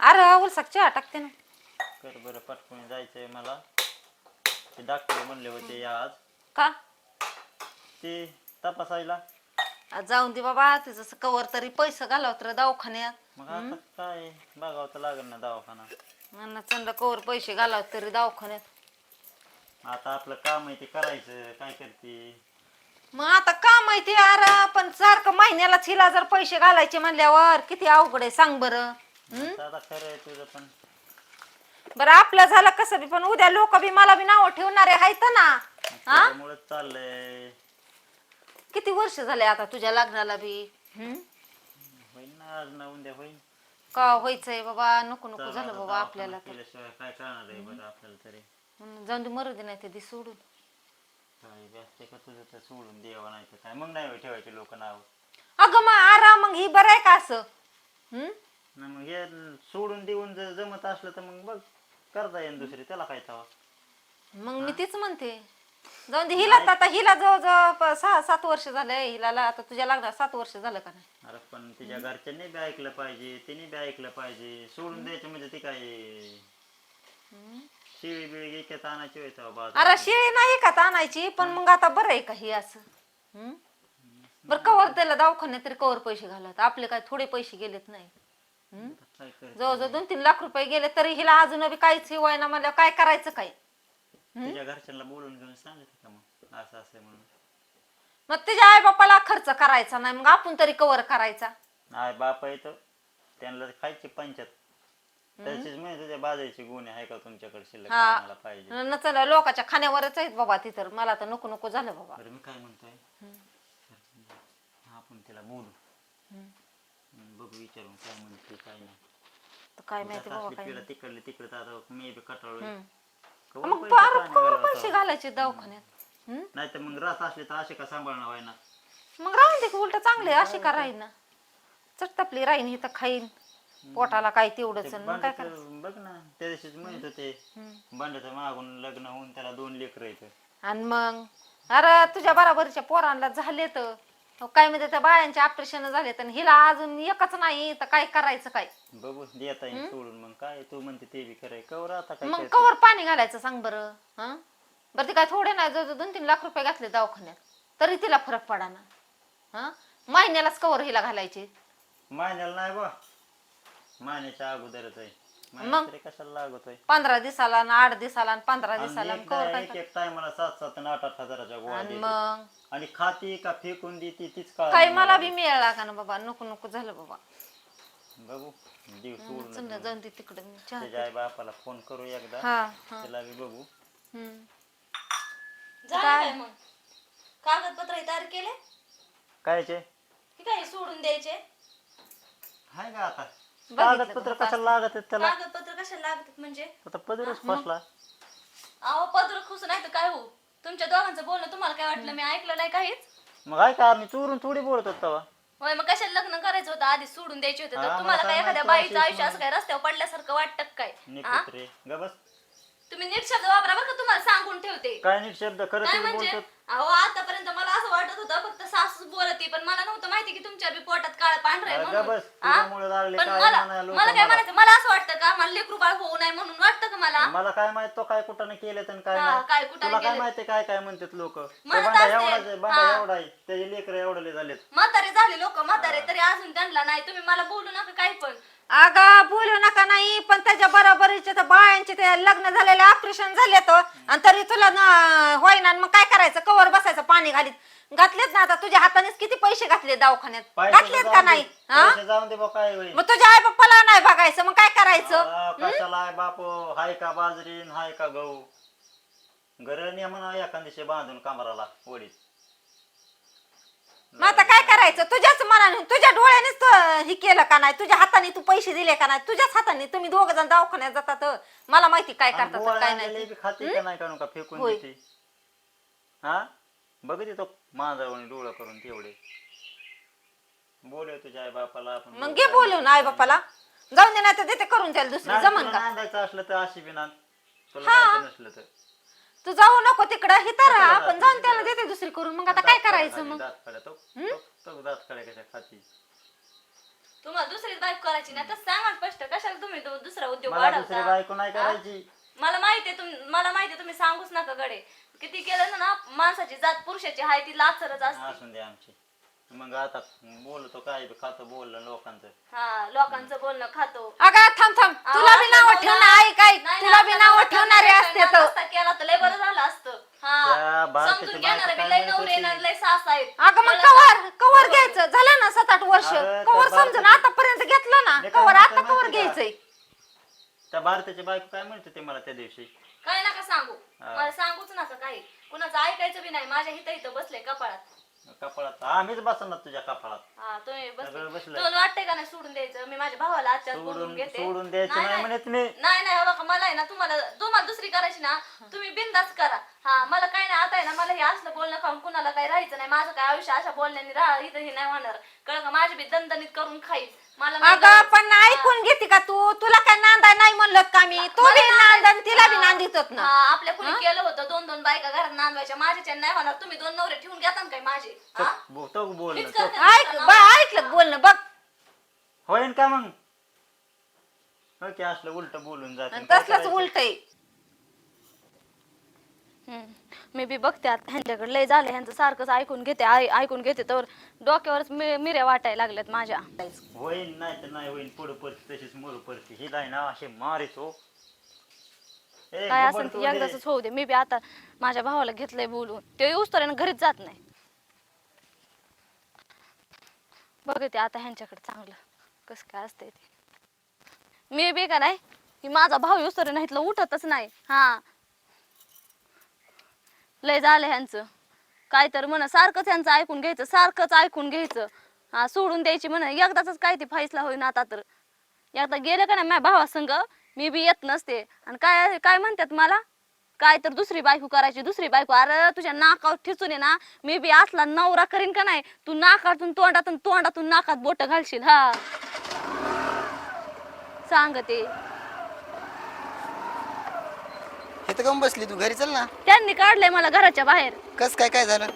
अरे उलसाक चहा टाकते ना. कर बरं पटकून जायचंय मला. ते डॉक्टर म्हणले होते या आज. का? ते तपासायला. आज जाऊन दे बाबा तिचं कवर तरी पैसे घालावत रे दवाखान्यात. मग आता काय बघावं तर लागेल ना दवाखाना. म्हणलं चंद कवर पैसे घालावत तरी दवाखान्यात. आता आपलं काम आहे ते करायचं काय करते? मग आता का माहिती अरे पण सारखं महिन्यालाच हिला जर पैसे घालायचे म्हणल्यावर किती अवघड आहे सांग बरं. हम्म? आता आता खरं आहे तुझं पण. बरं आपलं झालं कसं बी पण उद्या लोक बी मला बी नाव ठेवणारे आहेत ना. हा? त्यामुळेच चाललंय. किती वर्ष झाले आता तुझ्या लग्नाला बी? हम्म? होईन ना आज ना उद्या होईन. का व्हायचंय बाबा? नको नको झालं बाबा आपल्याला तर. केल्याशिवाय काय करणार आहे बरं आपल्याला तरी. म्हणून जाऊन दे मरू दे नाही ते दी सोडून. काय बी असते का तुझं तर सोडून द्यावं नाही तर काय. मग नाही होय ठेवायचे लोक नाव. अगं मग आराम मग ही बरं आहे का असं? हम्म? ना मग हे सोडून देऊन जर जमत असलं तर मग बघ करता येईल दुसरी त्याला काय तवा. मग मी तीच म्हणते. जाऊन दे हिला तर आता हिला जवळजवळ प- सहा सात वर्ष झालंय हिला ला- आता तुझ्या लग्नाला सात वर्ष झालं का नाही? अरे पण तिच्या घरच्यांनी बी ऐकलं पाहिजे तिने बी ऐकलं पाहिजे. सोडून द्यायचं म्हणजे ती काय शिळी बिळी घेत आणायची होय तेव्हा. अरे शिळी नाही का आणायची पण मग आता बरं आहे का ही असं? हम्म? बरं कवर त्याला दवाखान्यात तरी कवर पैसे घालत आपले काय थोडे पैसे गेलेत नाही? काय कर जवळजवळ दोन तीन लाख रुपये गेले तरी हिला अजून बी काहीच हिवाय ना म्हणलं काय करायचं काय? घरच्यांना बोलून घेऊन सांगत का मग? असं असं म्हणून. मग तिच्या आई बापाला खर्च करायचा नाही मग आपण तरी कवर करायचा. आय बाप आहे तर त्यांना खायची पंचायत. त्याचीच म्हणजे तुझ्या बाजायची गुन्हे आहे का तुमच्याकडे शिल्लक हा. आम्हाला पाहिजे? न चला लोकांच्या खाण्यावरच आहेत बाबा ती तर. मला तर नको नको झालं बाबा. बरं मी काय म्हणतोय? आपण तिला बोलू. बघू विचारून काय म्हणते काय नाही. तर काय माहिती बाबा काय पिढा तिकडली तिकडे आता मी बी कटाळू हम्म. मग कवर पैसे घालायचे दवाखान्यात. हम्म? नाही तर मग रात असले तर असे का सांभाळणार आहे ना मग राहून दे उलट चांगले अशी का राहीन? चटतपली राहीन ही तर खाईन. पोटाला काय तेवढंच आणि मग काय करायचं? बघ ना त्या दिवशीच म्हणत होते. बांड्याचं मागून लग्न होऊन त्याला दोन लेकर येत आणि मग? अरे तुझ्या बराबरीच्या पोरांना झाले तर काय म्हणजे त्या बायांचे ऑपरेशन झाले तर हिला अजून एकच नाही तर काय करायचं काय? बघू देता येईल सोडून मग. काय तू म्हणते ते बी कराय कवर आता काय मग? कवर पाणी घालायचं सांग बरं हा? बरं ते काय थोडे नाही जवळ दोन तीन लाख रुपये घातले दवाखान्यात तरी तिला फरक पडा ना. हा? महिन्यालाच कवर हिला घालायचे. महिन्याला नाही बा. महिन्याच्या अगोदरच आहे. मग? कशाला लागतोय? पंधरा दिवसाला आणि आठ दिवसाला आणि पंधरा आणि दिवसाला एकदा कवर काय एक एक टायमाला सात सात आणि आठ आठ हजाराच्या गोळ्या आणि देते. मग? आणि खाती का फेकून देते तीच का काही मला बी मिळाला का ना बाबा नको नको झालं बाबा. बघू सोडून चल जाऊन दे तिकडे मी चहा त्याच्या आई बापाला फोन करू एकदा. हा हा. त्याला बी बघू. हम्म. झालं काय मग? कागदपत्र तयार केले? कायचे? काय सोडून द्यायचे. हाय का आता? कागदपत्र कशाला लागत आहेत त्याला? कागदपत्र कशाला लागतात म्हणजे? आता पदरच फसला. अहो पत्र खुस नाही तर काय हो? तुमच्या दोघांचं बोलणं तुम्हाला काय वाटलं? मी ऐकलं नाही काहीच. मग आहे का आम्ही चोरून थोडी बोलत होतो तेव्हा. होय मग कशाला लग्न करायचं होतं? आधी सोडून द्यायचे होते. हा, तर तुम्हाला काय एखाद्या बाईचं अशीच आयुष्य असं काय रस्त्यावर पडल्यासारखं वाटतं का काय हा? तुम्ही नीट शब्द वापरा बरं का तुम्हाला सांगून ठेवते. काय नीट शब्द? खरं काय तुम्ही म्हणजे? बोलतो अहो आतापर्यंत मला असं वाटत होतं फक्त सासू बोलती पण मला नव्हतं माहिती की तुमच्या बी पोटात काळ पांढरं आहे अरे म्हणून. बस, हा? तुझ्यामुळे लागले पण काय मला म्हणायला लोकं मला काय. म्हणायचं मला असं वाटतं का मला लेकरू बाळ होऊ नये म्हणून वाटतं का मला मला काय माहीत तो काय कुठं केलं तर काय हा, नाही. काय कुठं तुला काय केलं? माहिती काय काय म्हणतात लोक म्हणत बांडा असतील. एवढाच आहे बांडा हा. एवढा आहे त्याचे लेकर एवढले झालेत म्हातारे झाले लोक म्हातारे तरी अजून त्यांना नाही तुम्ही मला बोलू नका काही पण अगा बोलू नका नाही पण त्याच्या बरोबरीचे तर बायांचे ते लग्न झालेले ऑपरेशन झाले तर आणि तरी तुला न- होईना आणि मग काय करायचं? कवर बसायचं पाणी घालीत. घातलेत ना आता तुझ्या हातानेच किती पैसे घातले दवाखान्यात? घातलेत जाऊन का दे. नाही? हा? पैसे जाऊन दे बा काय होईल? मग तुझ्या आई बाप्पाला नाही बघायचं मग काय करायचं? हा, कशाला आहे बापू? हाय का बाजरीन हाय का गहू? गरण म्हणा एका दिवशी बांधून कमराला वडीत मग आता काय करायचं? तुझ्याच मनाने तुझ्या डोळ्यानेच हे केलं का नाही? तुझ्या हाताने तू पैसे दिले का नाही? तुझ्याच हाताने तुम्ही दोघ जण दवाखान्यात जातात. मला माहिती काय आणि करतात गोळ्या काय आणलेले नाही बी खाते का नाही काढून का फेकून होय. देते. हा? बघते तो माझा डोळा करून तेवढे. बोलव तुझ्या आई बापाला आपण मग बोलू घे. बोलून आई बाप्पाला जाऊन दे नाही तर देते करून त्याला दुसरी. नाही, जमन तुला का? नांदायचं असलं तर अशी बी नांद तुला हा. जायचं नसलं तर. तू जाऊ नको तिकडं हिथं कशाला राहा. जाते? पण जाऊन त्याला देते दुसरी करून. मग आता काय करायचं मग? दात काढा तो. तो- तो दात काढा कशा खाती. तुम्हाला दुसरीच बाईक करायची नाही तर सांगा स्पष्ट. कशाला तुम्ही तो दुसरा उद्योग मला दुसरी वाढवता बायको नाही हा? करायची. मला माहितीये तुम मला माहितीये तुम्ही सांगूच नका गडे. किती केलं ना ना माणसाची जात पुरुषाची हाय ती लाचरच असते. असून दे आमची. मग आता बोलतो काय बी खातो बोललं लोकांचं. हा लोकांचं बोलणं खातो. अगं थांब थांब. तुला बी नाव ठेवणार ऐक ऐक तुला बी नाव ठेवणारे असते तर केला तर लय बरं झालं असतं. त्या हा समजून बायको लय म्हणत नवरे होती? ना लय सास आहेत. अगं मग कवर? कवर घ्यायचं. झालं ना सात आठ वर्ष? अगं, त्या कवर समजून आतापर्यंत घेतलं ना? कवर आता कवर माहिती का? घ्यायचंय. त्या भारताची बायको काय म्हणते ते मला त्या दिवशी? काय नका सांगू. हा. मला सांगूच नका काही. कुणाचं ऐकायचं बी नाही. माझ्या हिथं इथं बसले कपाळात. कपाळात आम्हीच बसणार तुझ्या कपाळात. हा तुम्ही सगळं बसलंय. तुला वाटतंय का नाही सोडून द्यायचं? मी माझ्या भावाला आजच्या बोलून सोडून घेते. सोडून द्यायचं नाही. म्हणत मी. नाही नाही बघा मला आहे ना तुम्हाला तुम्हाला दुसरी करायची ना तुम्ही बिंदास करा. हा मला काय नाही आता आहे ना मला हे असलं बोलणं खाऊन कुणाला काही राहायचं नाही. माझं काय आयुष्य अशा बोलण्याने राहा इथं हे नाही होणार. कळ का? माझी बी दणदणीत करून खाईल. मला नाही अगं करायचं. पण ऐकून घेते का तू? तुला काय नांदा नाही म्हणलं का मी? तू बी नांदन तिला बी नांदित होत हा, ना आपल्या कुणी केलं होतं? दोन दोन बायका घरात नांदवायच्या. माझ्याच्या नाही होणार. तुम्ही दोन नवरे ठेवून घेता ना काय माझे? हा? बो- तो बोलणं हीच तो करते ऐक बा. ऐकलं बोलणं बघ. होईन का मग? हो असलं उलट बोलून जाते. आणि तसलंच उलट आहे. मी बी बघते आता ह्यांच्याकडे लय झालं ह्यांचं सारखंच ऐकून घेते ऐकून घेते तर डोक्यावरच मि- मिऱ्या वाटायला लागल्यात माझ्या. होईन नाही तर नाही होईन पुढे परती तशीच मोर परती ही नाही ना असे मारितो ए, काय असेल तू दे. एकदाच होऊ दे. मी बी आता माझ्या भावाला घेतलंय बोलून. ते येऊस तर घरीच जात नाही. बघते आता ह्यांच्याकडे चांगलं कसं काय असतंय ते. मी बी आहे नाही? की माझा भाऊ उसर नाही नाहीतलं उठतच नाही. हा. लय झालं ह्यांचं. काय तर म्हण सारखंच ह्यांचं ऐकून घ्यायचं सारखंच ऐकून घ्यायचं. हा सोडून द्यायची म्हण एकदाच काय ते फैसला होईन आता तर. एकदा गेलं का नाही माझ्या भावासंग मी बी येत नसते. आणि काय काय म्हणतात मला? काय तर दुसरी बायको करायची दुसरी बायको. अरे तुझ्या नाकावर ठिचून आहे ना मी बी असला नवरा करीन का नाही? तू नाकातून तोंडातून तोंडातून नाकात बोट घालशील हा. सांगते. इथं काऊन बसली तू. घरी चल ना. त्यांनी काढलंय मला घराच्या बाहेर. कस काय काय झालं?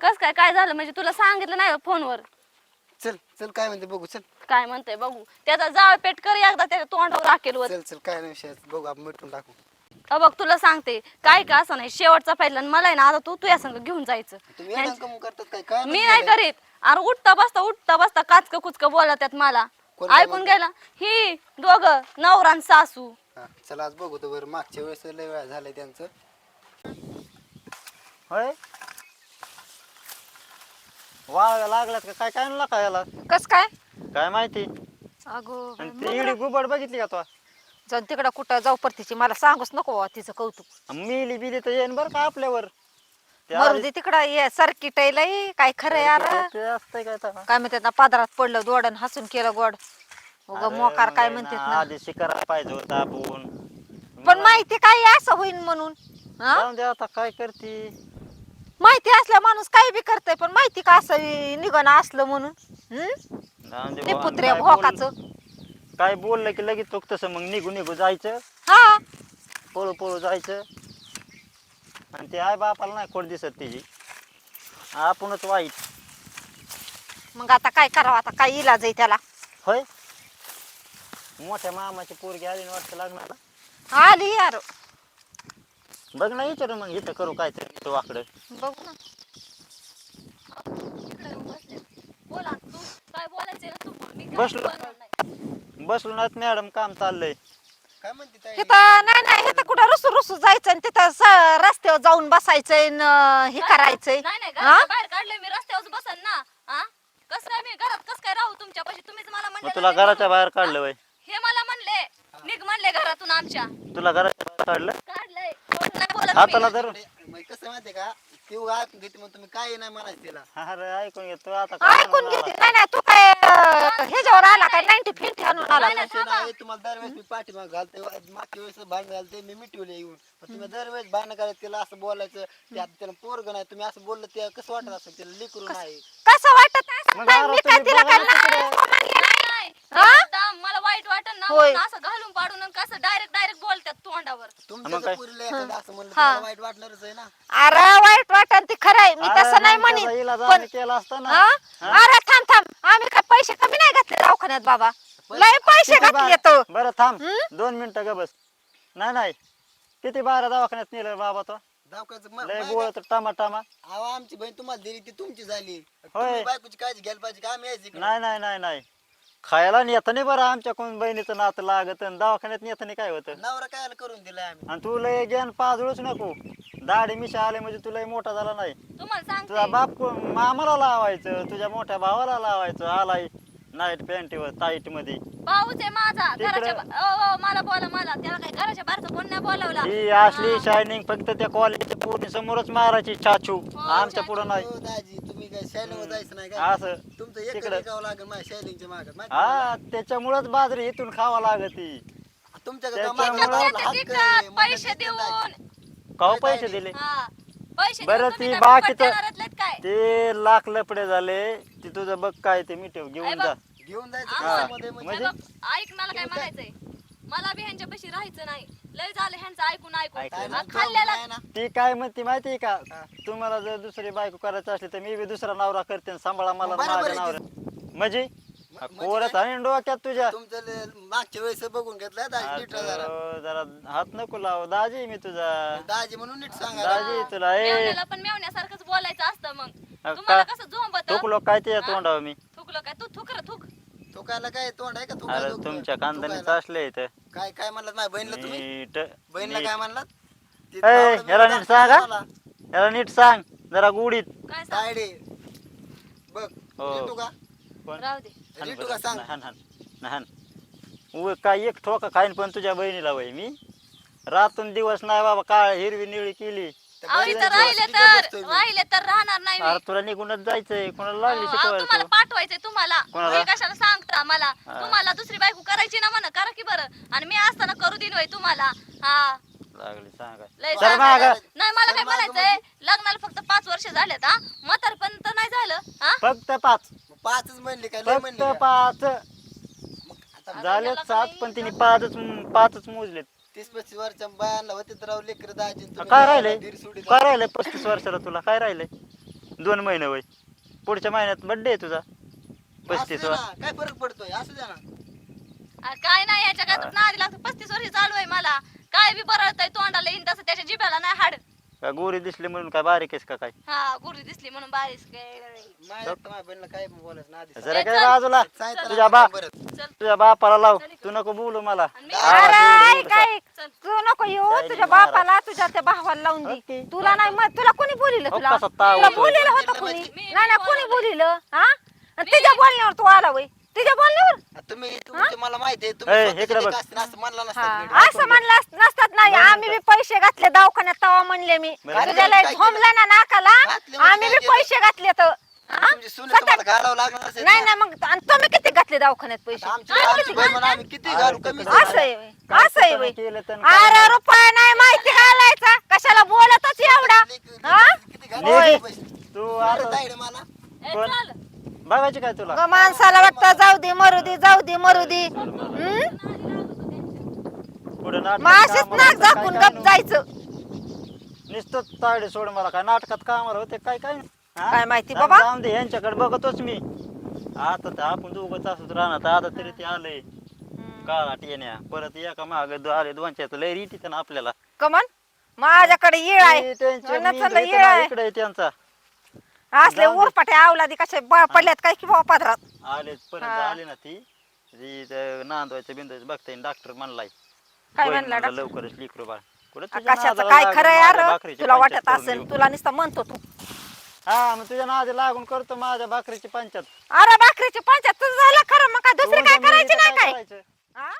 कस काय काय झालं? म्हणजे तुला सांगितलं नाही फोनवर? चल चल काय म्हणते बघू चल. काय म्हणतंय बघू. त्याचा जाळ पेट कर एकदा त्याच्या तोंडावर राखेल वर. चल चल काय नाही विषय. बघू आपण मिटून टाकू. अ बघ तुला सांगते काय का असं नाही. शेवटचा पहिला आणि मला आहे ना आता तू तुझ्या संग घेऊन जायचं. तुम्ही येडा कमून करतात काय? काय मी नाही करीत. अरे उठता बसता उठता बसता काचक कुचक बोलतात मला. कोण काय ऐकून गेला ही दोघ नवरा आणि सासू. हा, चला आज बघू तर बरं. मागच्या वेळेस लय वेळा झालंय त्यांचं. होय? वाळ लागल्यात का? काय काय आणला का याला? कस काय? काय माहिती? अगो आणि ती इडी गुबड बघितली का तो? जाऊन तिकडं कुठं जाऊ परतीची. मला सांगूच नको बाबा तिचं कौतुक. मिली बिली तर येईन बरं का आपल्यावर. ते मरू आधी- दे तिकडं ये सर्किट आहे लई काय खरं यार? ते असतंय काय म्हणतात ना पादरात पडलं दोडन हसून केलं गोड. उग अरे मोकार काय म्हणतात ना, आधी शिकायला पाहिजे होतं आपण. पण माहिती काय असं होईन म्हणून? हा? जाऊन दे आता काय करते? माहिती असल्या माणूस काही बी करतय पण माहिती का असं निघण असलं म्हणून? हम्म? जाऊन दे ते बुवा, पुत्र्या काय बोल- भोकाचं. काय बोललं की लगेच तो तसं मग निघू निघू जायचं. हा. पळू पळू जायचं. आणि ते आई बापाला नाही खोड दिसत तिची. आपणच वाईट. मग आता काय करावं? आता काय इलाज आहे त्याला? होय? मोठ्या मामाची पोरगी आली ना वाटतं लग्नाला. आली यार. बघ ना विचारू मग इथं करू काय तरी तो वाकडं. बघू ना. बोला तू काय बोलायचंय ना तू? बोल. मी काय बसलो. बोलणार नाही. बसलो ना मॅडम काम चाललंय. काय म्हणते ताई? इथं नाही नाही इथं कुठं रुसू रुसू जायचं आणि तिथं स- रस्त्यावर जाऊन बसायचंय न हे करायचंय. नाही नाही हा? घराच्या बाहेर काढलंय मी रस्त्यावर बसन ना. हा? कसं काय मी घरात कसं काय राहू तुम्हीच मला मग म्हणले तुला ना, घराच्या बाहेर काढलं वय. हे? मला म्हणले. निघ म्हणले घरातून आमच्या. तुला घराच्या बाहेर काढलं? काढलंय. खोटं नाही बोलत हाताला मी. धर. अरे, मग कसं माहितीये का? ती उगा ऐकून घेते मग तुम्ही काय नाही म्हणायचं तिला. अरे ऐकून घेतो आता. काय ऐकून घेते? नाही नाही तू काय ह्याच्यावर आला काय नाईन्टी फिफ्टी आणून आला. विषय नाही, तुम्हाला दरवेळेस मी पाठीमाग घालते. मागच्या वेळेस भांडण घालते मी मिटवले येऊन. पण तुम्ही दरवेळेस भांडण करायचं तिला असं बोलायचं त्यात त्याला पोरग नाही. तुम्ही असं बोललं ते कसं वाटत असेल? तिला लिकरू नाही. कसं वाटत असं मग आरो मी काय तिला काय बघा ना नाही म्हणले नाही. नाही, हा? मला वाईट वाटत ना होय. म्हणून असं घालून पाडून आणि कसं डायरेक्ट डायरेक्ट बोलतात तोंडावर तुमच्या काय? जर पोरीला एखादं असं म्हणलं हा. तुम्हाला वाईट वाटणारच आहे ना अरे वाईट वाटन ती खरंय मी अरे तसं नाही म्हणी पण केला असता ना हा? अरे थांब थांब आम्ही काय पैसे कमी नाही घातले दवाखान्यात बाबा लय पैसे किती घातले बार- तो बरं थांब हं? दोन मिनिटं ग बस नाही नाही किती बारा दवाखान्यात नेलं बाबा तो म- लय बोळत टामा टामा आहे? अहो, आमची बहीण तुम्हाला दिली ती तुमची झाली होय. तुम्ही बायकोची काळजी घ्यायला पाहिजे का आम्ही यायचं इकडं? नाही नाही नाही नाही खायला नेतं नाही बरं आमच्या कोण बहिणीचं नातं लागत आणि दवाखान्यात नेतं नाही काय होतं? नवरा काय करून दिलाय आम्ही? आणि तू लय ज्ञान पाजळूच नको. दाढी मिशा आले म्हणजे तुला मोठा झाला नाही. तुम्हाला तुझा सांगते बाप को- मामाला लावायचं तुझ्या मोठ्या भावाला लावायचं आलाय नाईट पॅन्टीवर टाईटमध्ये. भाऊच आहे माझा. तिकडं- घराच्या बा- ओ, ओ, मला बोला मला. त्याला काय घराच्या बाहेरचं कोण नाही बोलावला? ही असली शायनिंग फक्त त्या कॉलेजच्या पूर्ण समोरच मारायची चाचू आमच्या पुढं नाही. हो, दाजी. काय शायनिंग जायचं नाही का असं. तुमचं एक तिकडं. विकावं लागेल माझ्या शायनिंगच्या मागत माहिती हा त्याच्यामुळेच बाजरी इथून खावा लागती आहे? तुमच्या त्याच्यामुळं- गावात त्याच्यात आपला हक्क देतात आहे, मला पैसे. देऊन. काव काय पैसे दिले? हा. पैसे बरं देऊन ती तुम्ही काय बाकीचं- फुकट देणारातलेत काय? ते लाख लपडे झाले. ते तुझं बघ काय ते मिठव अरे घेऊन बघ. जा. घेऊन जायचं हा. म्हणजे म्हणजे? हे बघ, ऐक मला काय म्हणायचंय. मला बी ह्यांच्यापाशी राहायचं नाही. लय झालं ह्यांचं ऐकून ऐकून. हा, खाल्लेला. ती काय म्हणते माहितीये का? तुम्हाला जर दुसरी बायको करायची असली तर मी बी दुसरा नवरा करते सांभाळा मला बरोबर माझ्या आहे नवरा म्हणजे? म्हणजे कोरत काय? आणि डोक्यात तुझ्या. तुमचं ले- मागच्या वेळेस बघून घेतलं दाजी नीट जरा. हात नको लाव. दाजी मी तुझा. दाजी म्हणून नीट सांगा. दाजी तुला. ए. मेवण्याला पण मेवण्यासारखंच बोलायचं असतं मग. तुम्हाला का? कसं झोंबत? थुकलो काय ते तोंडावर मी? थुकलं काय? तू थुक रे थुक. थुकायला काय तोंड आहे का अरे थुकायला तुमच्या थुकायला. असले इथं काय काय म्हणलात माझ्या बहिणीला तुम्ही नीट बहिणीला नीट. काय म्हणलात ती ए, आवडत याला नीट सांगा. मला. याला नीट सांग जरा गुडीत काय सांग तायडे बघ हो. रिटू का कोण? राहू दे हाण रिटू बरं. का सांग हाण हाण हाण उ काय एक ठोका खाईन पण तुझ्या बहिणीला वय मी रातून दिवस नाही बाबा काळ हिरवी निळी केली अहो बहिणीला इथं राहिले तिथं तर बसतोय मी. राहिले तर राहणार नाही मी. अरे तुला निघूनच जायचंय. कोणाला लागली अहो, शिकवायला तुम्हाला तू? पाठवायचंय तुम्हाला. कोणाला? हे कशाला सांगता मला. तुम्हाला दुसरी बायको करायची ना म्हणा करा की बरं. आणि मी असताना करू दिन तुम्हाला. हा. लागली सांगा. लय सर सांगा. माग. नाही मला काय म्हणायचंय लग्नाला फक्त पाच वर्ष झालेत हा. म्हातारपण तर नाही झालं हा. फक्त पाच. मग पाचच म्हणली काय लय म्हणली फक्त का? पाच. मग आता झाले सात काही पण तिने पाचच पाचच मोजलेत. तीस पस्तीस वर्षाच्या बायांना होते तर राव लेकर दाजी काय राहिलंय? सोडीत काय राहिलंय पस्तीस वर्षाला तुला? काय राहिलंय? दोन महिने वय. पुढच्या महिन्यात बर्थडे आहे तुझा. पस्तीस असू दे वर ना, काय फरक पडतोय? असू द्या ना. आ, काय नाही ह्याच्या काय नादी लागतं. पस्तीस वर्ष चालू आहे मला. काय बी बरळतंय तोंडाला येईन तसं त्याच्या जिभ्याला नाही हाड. का गोरी दिसली म्हणून काय बारीक आहेस का काय? हा गुरी दिसली म्हणून बारीस काय माझ्या माझ्या बहिणीला काय बोलायचं ना आधी. जरा काय बाजूला. तुझ्या बा. चल. तुझ्या बापाला लाव. तू नको बोलू मला. मी- अरे. तू नको. येऊ. तुझ्या बापाला तुझ्या त्या भावाला लावून दे. तुला नाही मग तुला कोणी बोलिलं हो, तुला? कसा ताव तुला होतोय. बोलिलं होतं कोणी? नाही कोणी. बोलिलं हा? आणि तिच्या बोलण्यावर तू आला वय. तिच्या बोलण्यावर तुम्ही तुमचे मला माहिती आहे तुम्ही ए, स्वतःचे इकडे बघ. लेकं असतील असं म्हणला नसतं नीट. असं म्हणलं अस- नसतात नाही आम्ही बी पैसे घातले दवाखान्यात तवा म्हणले मी बरं. तुझ्या लय काय ना नाकाला घातले म्हणजे आम्ही काय बी केलं? पैसे घातले तर हा? तुमची सून तुम्हाला घालावं लागणार असेल नाही ना. नाही मग आणि तुम्ही किती घातले दवाखान्यात पैसे आता आमची आम्ही आमची किती बहीण म्हणून आम्ही किती अरे, घालू कमी असं आहे व्हय. काय असं आहे कुठं व्हय. केलं तर काय अरे नाही. रुपया नाही माहिती घालायचा कशाला बोलतच एवढा हा? किती घालू होय. पैसे? तू बरं, आता ताईडे मला ए, कोण? चल. बघायची काय तुला? ग माणसाला वाटतं जाऊ दे मरू दे जाऊ दे मरू दे. हम्म? पुढे नाटकात माशीच नाक झाकून गप. जायचं. नुसतं तायडे सोड मला काय नाटकात कामाला होते काय काय. हा? काय माहिती बाबा? जाऊन दे यांच्याकडे बघतोच मी. आता तर आपण दोघंच असत राहणार आता तरी ते आलंय काळा येण्या. परत एका माग आले दोनच्या लय रीती ना आपल्याला. कमन? माझ्याकडे येळ आहे. ते त्यांचे म्हणलं मेंदू चला इथं येळ ना, आहे इकडे आहे त्यांचा. असले जाऊ दे. उरपाटे आवलादी कसे ब- पडल्यात काय की बाबा पदरात आले परत हा. आले ना ती ती इथं नांदवायचं बिंदवायचं बघताय डॉक्टर म्हणलाय काय होय म्हणला म्हणलं, डॉक्टर? लवकरच लिकरू बाळ कुठं तुझ्या कशाचं नादाला काय लागून खरं माझ्या यार भाकरीची तुला पंचायत वाटत करून असेल. तुला नुसतं म्हणतो तू हा मग तुझ्या नादी लागून करतो माझ्या भाकरीची पंचायत अरे भाकरीची पंचायत तुझं झालं खरं मग काय दुसरी काय करायची नाही काय? हा?